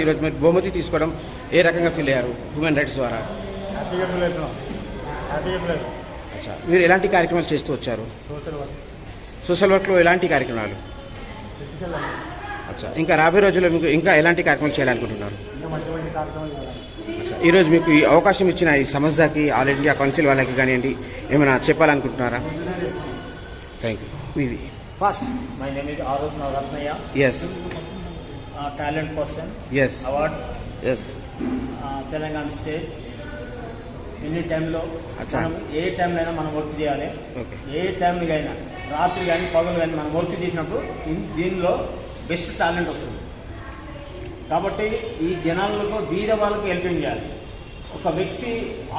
ఈరోజు మీరు బహుమతి తీసుకోవడం ఏ రకంగా ఫీల్ అయ్యారు హ్యూమన్ రైట్స్ ద్వారా? హ్యాపీగా ఫీల్ అవుతున్నాం. హ్యాపీగా ఫీల్ అవుతున్నాం. అచ్చా. మీరు ఎలాంటి కార్యక్రమాలు చేస్తూ వచ్చారు? Social work. సోషల్ వర్క్లో ఎలాంటి కార్యక్రమాలు? అచ్చా. ఇంకా రాబోయే రోజుల్లో మీకు ఇంకా ఎలాంటి కార్యక్రమాలు చేయాలనుకుంటున్నారు? ఈరోజు మీకు ఈ అవకాశం ఇచ్చిన ఈ సంస్థకి ఆల్ ఇండియా కౌన్సిల్ వాళ్ళకి కానివ్వండి ఏమైనా చెప్పాలనుకుంటున్నారా? థ్యాంక్ యూ మీది. First name is Arup Navratnaya, as talent person, as award, as Telangana state. ఎన్ని టైంలో. మనం ఏ టైంలో అయినా మనం వర్క్ చేయాలి ఏ టైంలో అయినా రాత్రి కానీ పగలు కానీ మనం వర్క్ చేసినప్పుడు దీనిలో బెస్ట్ టాలెంట్ వస్తుంది. కాబట్టి ఈ జనాలకు బీద వాళ్ళకి హెల్పింగ్ చేయాలి? ఒక వ్యక్తి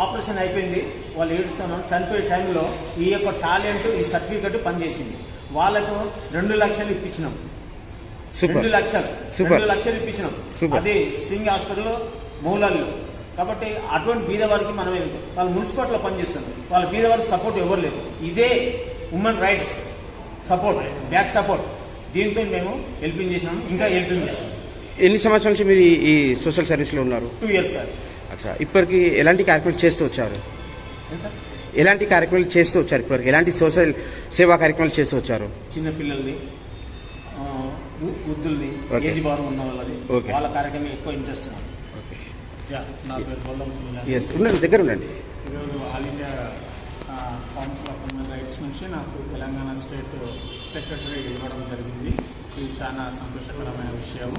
ఆపరేషన్ అయిపోయింది వాళ్ళు ఏడుస్తున్నారు చనిపోయే టైంలో ఈ యొక్క టాలెంట్ ఈ సర్టిఫికెట్ పనిచేసింది. వాళ్ళకు రెండు లక్షలు ఇప్పించినాం. సూపర్. రెండు లక్షలు. సూపర్. రెండు లక్షలు ఇప్పించినాం. అది స్ప్రింగ్ హాస్పిటల్ మూలల్లో. కాబట్టి అటువంటి బీద వారికి మనం వాళ్ళు మున్సిపాలిటీలో పనిచేస్తున్నారు వాళ్ళ బీద వారికి సపోర్ట్ ఎవరు లేదు ఇదే women rights support back support దీంతో మేము హెల్పింగ్ చేసినాం. ఇంకా హెల్పింగ్ చేస్తాం. ఎన్ని సంవత్సరాల నుంచి మీరు ఈ- సోషల్ సర్వీస్లో ఉన్నారు? టూ ఇయర్స్ సార్ అచ్చా. ఇప్పటికి ఎలాంటి కార్యక్రమాలు చేస్తూ వచ్చారు? ఎలాంటి కార్యక్రమాలు చేస్తూ వచ్చారు ఇప్పటికి? ఎలాంటి సోషల్ సేవా కార్యక్రమాలు చేస్తూ వచ్చారు? చిన్న పిల్లల్ది ఆ, వృ- వృద్ధుల్ది Okay. ఏజ్ బారు ఉన్న వాళ్ళది వాళ్ళది వాళ్ళ కార్యక్రమం ఎక్కువ ఇంట్రెస్ట్ ఓకే. యా నా పేరు బొల్లం ఉండండి దగ్గర ఉండండి ఈరోజు All India Council of Human Rights నుంచి నాకు తెలంగాణ స్టేట్ సెక్రటరీ ఇవ్వడం జరిగింది. ఇది చాలా సంతోషకరమైన విషయం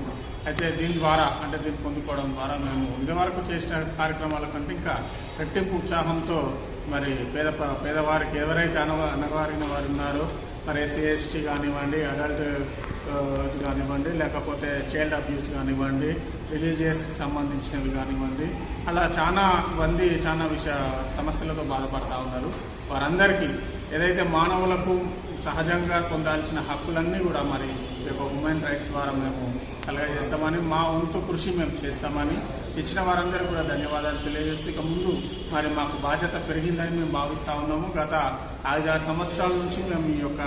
అయితే దీని ద్వారా అంటే దీన్ని పొందుకోవడం ద్వారా మేము ఇదివరకు చేసిన కార్యక్రమాల కంటే ఇంకా రెట్టింపు ఉత్సాహంతో మరి పేద పేదవారికి ఎవరైతే అనవ అనగారిన వారు ఉన్నారో మరి ఎస్సీ ఎస్టీ కానివ్వండి అడల్ట్ ఇది కానివ్వండి లేకపోతే చైల్డ్ అబ్యూస్ కానివ్వండి రిలీజియస్ సంబంధించినవి కానివ్వండి అలా చాలా మంది చాలా విషయ సమస్యలతో బాధపడతా ఉన్నారు. వారందరికీ ఏదైతే మానవులకు సహజంగా పొందాల్సిన హక్కులన్నీ కూడా మరి రేపు హ్యూమన్ రైట్స్ ద్వారా మేము కలగజేస్తామని మా వంతు కృషి మేము చేస్తామని ఇచ్చిన వారందరూ కూడా ధన్యవాదాలు తెలియజేస్తూ ఇక ముందు మరి మాకు బాధ్యత పెరిగిందని మేము భావిస్తా ఉన్నాము. గత ఐదారు సంవత్సరాల నుంచి మేము ఈ యొక్క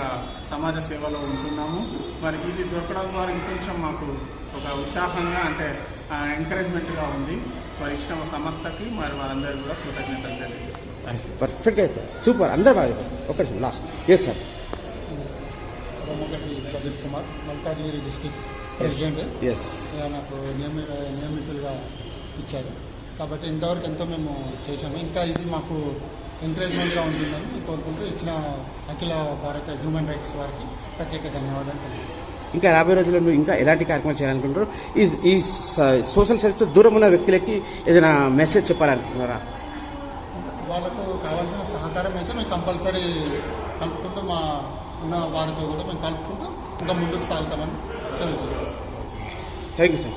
సమాజ సేవలో ఉంటున్నాము. మరి ఇది దొరకడం ద్వారా ఇంకొంచెం మాకు ఒక ఉత్సాహంగా అంటే ఎంకరేజ్మెంట్గా ఉంది. మరి ఇచ్చిన సంస్థకి మరి వారందరూ కూడా కృతజ్ఞతలు తెలియజేస్తున్నాం. పర్ఫెక్ట్గా అయిపోయింది సూపర్ అందరు బాగా ఒక last as sir Pradeep Kumar Malkajgiri district president. As నాకు నియమి నియమితులుగా ఇచ్చారు. కాబట్టి ఇంతవరకు ఎంతో మేము చేశాము. ఇంకా ఇది మాకు ఎంకరేజ్మెంట్గా ఉంటుందని మేము కోరుకుంటూ ఇచ్చిన అఖిల భారత హ్యూమన్ రైట్స్ వారికి ప్రత్యేక ధన్యవాదాలు తెలియజేస్తాను ఇంకా రాబోయే రోజుల్లో మీరు ఇంకా ఎలాంటి కార్యక్రమాలు చేయాలనుకుంటారు ఈ ఈ సోషల్ సర్వీస్తో దూరం ఉన్న వ్యక్తులకి ఏదైనా మెసేజ్ చెప్పాలనుకుంటున్నారా? వాళ్ళకు కావాల్సిన సహకారం అయితే మేము కంపల్సరీ కలుపుకుంటూ మా ఉన్న వారితో కూడా మేము కలుపుకుంటూ ఇంకా ముందుకు సాగుతామని తెలియజేస్తాం. Thank you sir